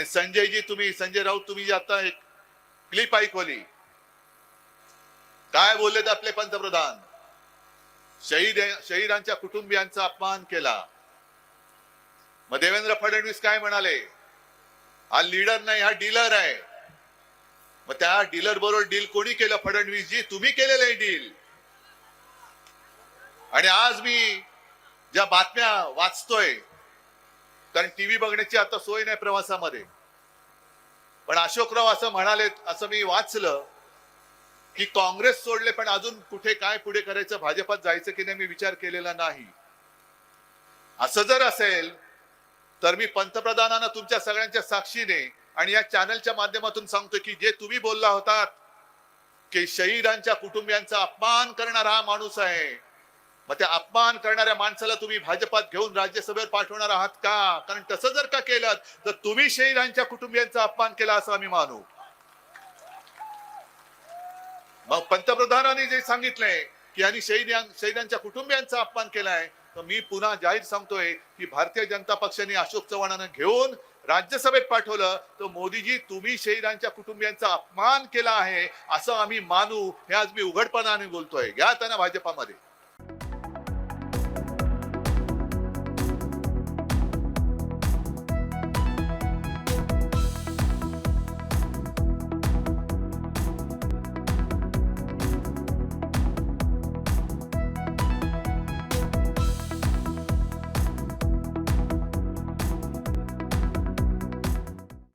आणि संजयजी तुम्ही संजय राऊत तुम्ही जी आता एक क्लिप ऐकवली. काय बोललेत आपले पंतप्रधान? शहीद शहीदांच्या कुटुंबियांचा अपमान केला. मग देवेंद्र फडणवीस काय म्हणाले? हा लीडर नाही हा डीलर आहे. मग त्या डीलर बरोबर डील कोणी केलं फडणवीस जी तुम्ही केलेलं आहे डील आणि आज मी ज्या बातम्या वाचतोय कारण टीव्ही बघण्याची आता सोय नाही प्रवासामध्ये. पण अशोकराव असं म्हणाले असं मी वाचलं की काँग्रेस सोडले पण अजून कुठे काय पुढे करायचं? भाजपात जायचं की नाही मी विचार केलेला नाही. असं जर असेल तर मी पंतप्रधानांना तुमच्या सगळ्यांच्या साक्षीने आणि या चॅनलच्या माध्यमातून सांगतोय की जे तुम्ही बोलला होतात की शहीदांच्या कुटुंबियांचा अपमान करणारा हा माणूस आहे. मग त्या अपमान करणाऱ्या माणसाला तुम्ही भाजपात घेऊन राज्यसभेवर पाठवणार आहात का? कारण तसं जर का केलं तर तुम्ही शहीदांच्या कुटुंबियांचा अपमान केला असं आम्ही मानू. मग पंतप्रधानांनी जे सांगितलंय की यांनी शहीद शहीदांच्या कुटुंबियांचा अपमान केलाय तर मी पुन्हा जाहीर सांगतोय की भारतीय जनता पक्षाने अशोक चव्हाणांना घेऊन राज्यसभेत पाठवलं तर मोदीजी तुम्ही शहीदांच्या कुटुंबियांचा अपमान केला आहे असं आम्ही मानू हे आज मी उघडपणाने बोलतोय. घ्या त्यांना भाजपामध्ये.